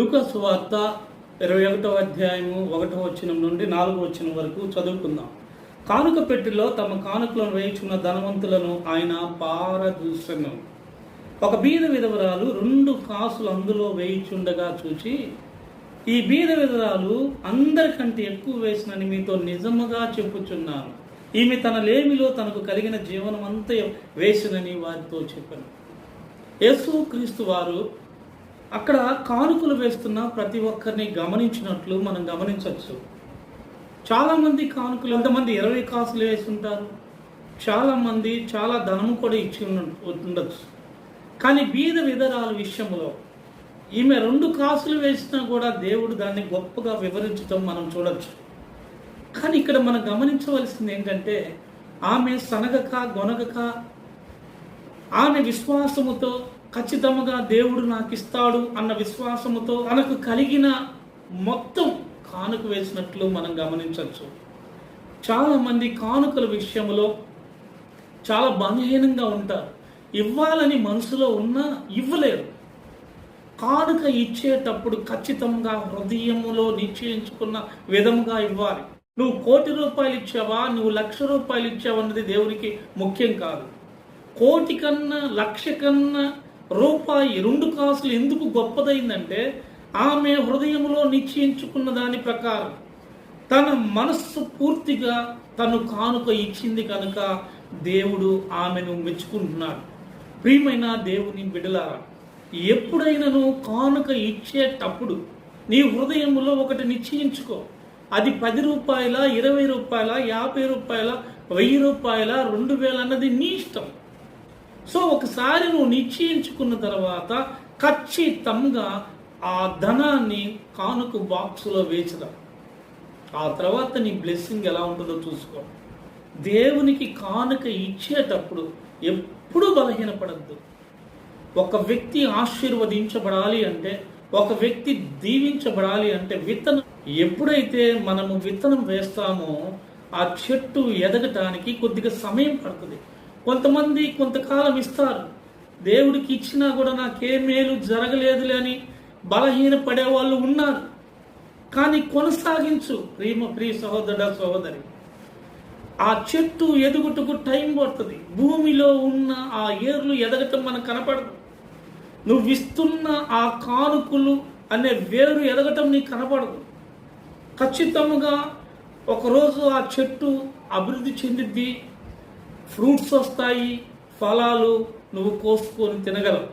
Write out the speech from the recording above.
లూకాసు వార్త ఇరవై ఒకటో అధ్యాయము ఒకటో వచనం నుండి నాలుగో వచ్చిన వరకు చదువుకుందాం. కానుక పెట్టిలో తమ కానుకలను వేయించున్న ధనవంతులను ఆయన పారదూషణం ఒక బీద విధవరాలు రెండు కాసులు అందులో వేయిచుండగా చూచి ఈ బీద విధవరాలు అందరికంటే ఎక్కువ వేసినని మీతో నిజముగా చెప్పుచున్నాను. ఈమె తన లేమిలో తనకు కలిగిన జీవనం అంతా వేసినని వారితో చెప్పాను. యేసు క్రీస్తు వారు అక్కడ కానుకలు వేస్తున్న ప్రతి ఒక్కరిని గమనించినట్లు మనం గమనించవచ్చు. చాలామంది కానుకలు ఎంతమంది ఇరవై కాసులు వేస్తుంటారు చాలామంది చాలా ధనము కూడా ఇచ్చి ఉండొచ్చు. కానీ బీద విధరాల విషయంలో ఈమె రెండు కాసులు వేసినా కూడా దేవుడు దాన్ని గొప్పగా వివరించడం మనం చూడవచ్చు కానీ ఇక్కడ మనం గమనించవలసింది ఏంటంటే ఆమె సనగక గొనగక ఆమె విశ్వాసముతో ఖచ్చితంగా దేవుడు నాకు ఇస్తాడు అన్న విశ్వాసముతో తనకు కలిగిన మొత్తం కానుక వేసినట్లు మనం గమనించవచ్చు. చాలామంది కానుకల విషయంలో చాలా బలహీనంగా ఉంటారు. ఇవ్వాలని మనసులో ఉన్నా ఇవ్వలేరు. కానుక ఇచ్చేటప్పుడు ఖచ్చితంగా హృదయములో నిశ్చయించుకున్న విధముగా ఇవ్వాలి. నువ్వు కోటి రూపాయలు ఇచ్చావా? నువ్వు లక్ష రూపాయలు ఇచ్చావా అన్నది దేవునికి ముఖ్యం కాదు. కోటి కన్నా లక్ష కన్నా రూపాయి రెండు కాసులు ఎందుకు గొప్పదైందంటే ఆమె హృదయంలో నిశ్చయించుకున్న దాని ప్రకారం. తన మనస్సు పూర్తిగా తను కానుక ఇచ్చింది కనుక దేవుడు ఆమెను మెచ్చుకుంటున్నాడు. ప్రియమైన దేవుని బిడలారా ఎప్పుడైనాను కానుక ఇచ్చేటప్పుడు నీ హృదయంలో ఒకటి నిశ్చయించుకో. అది పది రూపాయల ఇరవై రూపాయల యాభై రూపాయల వెయ్యి రూపాయల రెండు వేల అన్నది నీ ఇష్టం. సో ఒకసారి నువ్వు నిశ్చయించుకున్న తర్వాత ఖచ్చితంగా ఆ ధనాన్ని కానుక బాక్సులో వేచడం ఆ తర్వాత నీ బ్లెస్సింగ్ ఎలా ఉంటుందో చూసుకో. దేవునికి కానుక ఇచ్చేటప్పుడు ఎప్పుడూ బలహీనపడద్దు. ఒక వ్యక్తి ఆశీర్వదించబడాలి అంటే ఒక వ్యక్తి దీవించబడాలి అంటే విత్తనం. ఎప్పుడైతే మనము విత్తనం వేస్తామో ఆ చెట్టు ఎదగటానికి కొద్దిగా సమయం పడుతుంది. కొంతమంది కొంతకాలం ఇస్తారు. దేవుడికి ఇచ్చినా కూడా నాకే మేలు జరగలేదులే అని బలహీన పడేవాళ్ళు ఉన్నారు. కానీ కొనసాగించు ప్రేమ ప్రియ సహోదరుడ సహోదరి. ఆ చెట్టు ఎదుగుటకు టైం పడుతుంది. భూమిలో ఉన్న ఆ ఏర్లు ఎదగటం మనకు కనపడదు. నువ్వు ఇస్తున్న ఆ కానుకలు అనే వేరు ఎదగటం నీకు కనపడదు. ఖచ్చితంగా ఒకరోజు ఆ చెట్టు అభివృద్ధి చెందిద్ది. ఫ్రూట్స్ వస్తాయి ఫలాలు నువ్వు కోసుకొని తినగలవు.